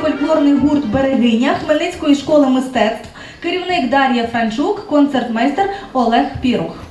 фольклорний гурт Берегиня Хмельницької школи мистецтв, керівник Дар'я Франчук, концертмейстер Олег Пірух.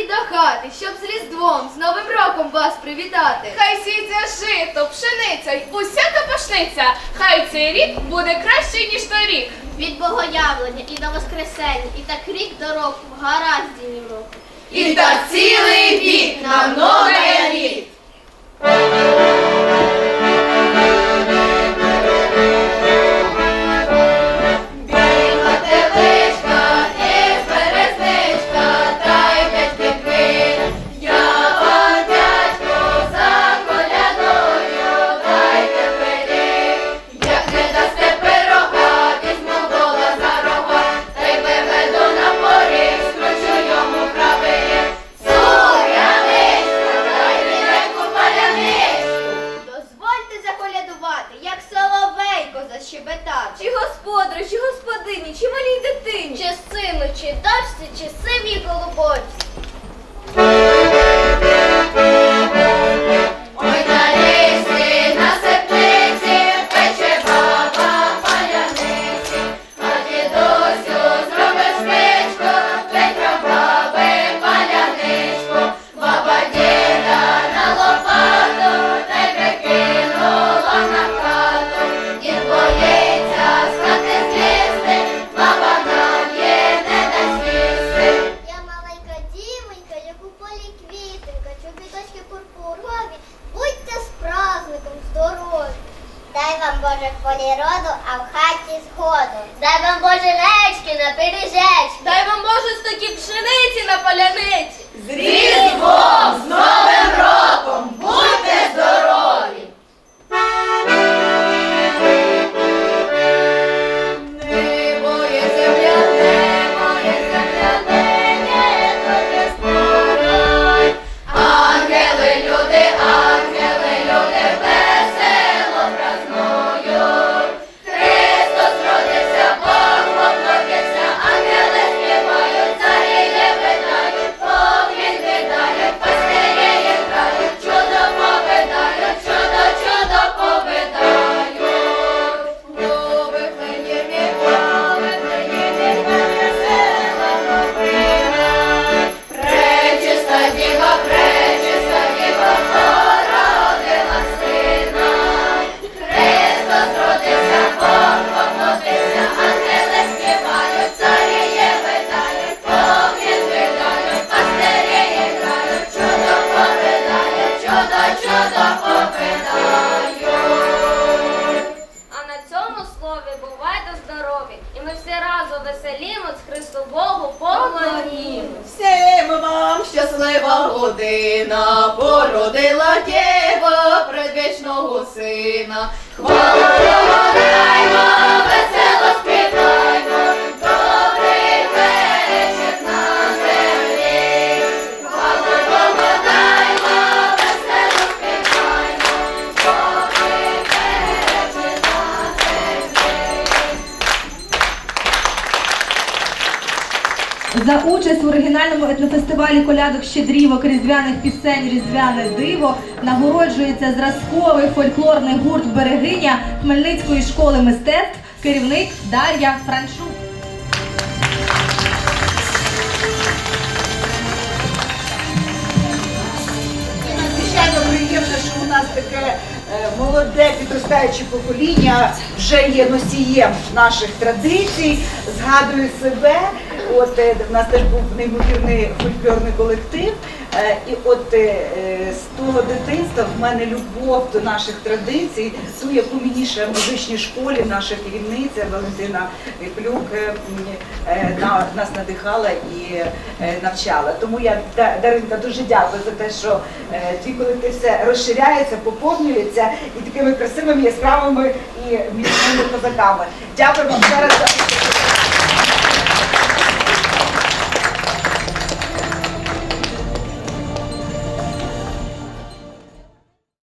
Й до хати, щоб з Різдвом, з Новим роком вас привітати. Хай сіється жито, пшениця й усяка пашниця. Хай цей рік буде кращий, ніж торік. Від Богоявлення і до Воскресення, і так рік до року, гаразд ні в року. І так цілий вік на новий літ. Защебетати. Чи господарю, чи господині, чи малій дитині. Чи сину, чи дочці, чи сивій голубочці. Вам Боже полі роду, а в хаті згоду. Дай вам Боже речки на пиріжечки. Дай вам Боже стоки пшениці на поляниці. З Різдвом, з Новим роком, веселімось, Христу Богу поклонімо. Всім вам щаслива година, породила дєва предвічного сина. Хвалу За участь в оригінальному етнофестивалі колядок щедрівок різдвяних пісень Різдвяне диво нагороджується зразковий фольклорний гурт Берегиня Хмельницької школи мистецтв, керівник Дар'я Франчук. Приємно, що у нас таке е, молоде підростаюче покоління вже є носієм наших традицій, згадую себе. От е, в нас теж був неймовірний фольклорний колектив. Е, І от е, з того дитинства в мене любов до наших традицій, ту, яку мені ще в музичній школі наша керівниця Валентина е, на- нас надихала і навчала. Тому я Даринка дуже дякую за те, що твій колектив все розширяється, поповнюється і такими красивими яскравими і міцними козаками. Дякую вам ще раз за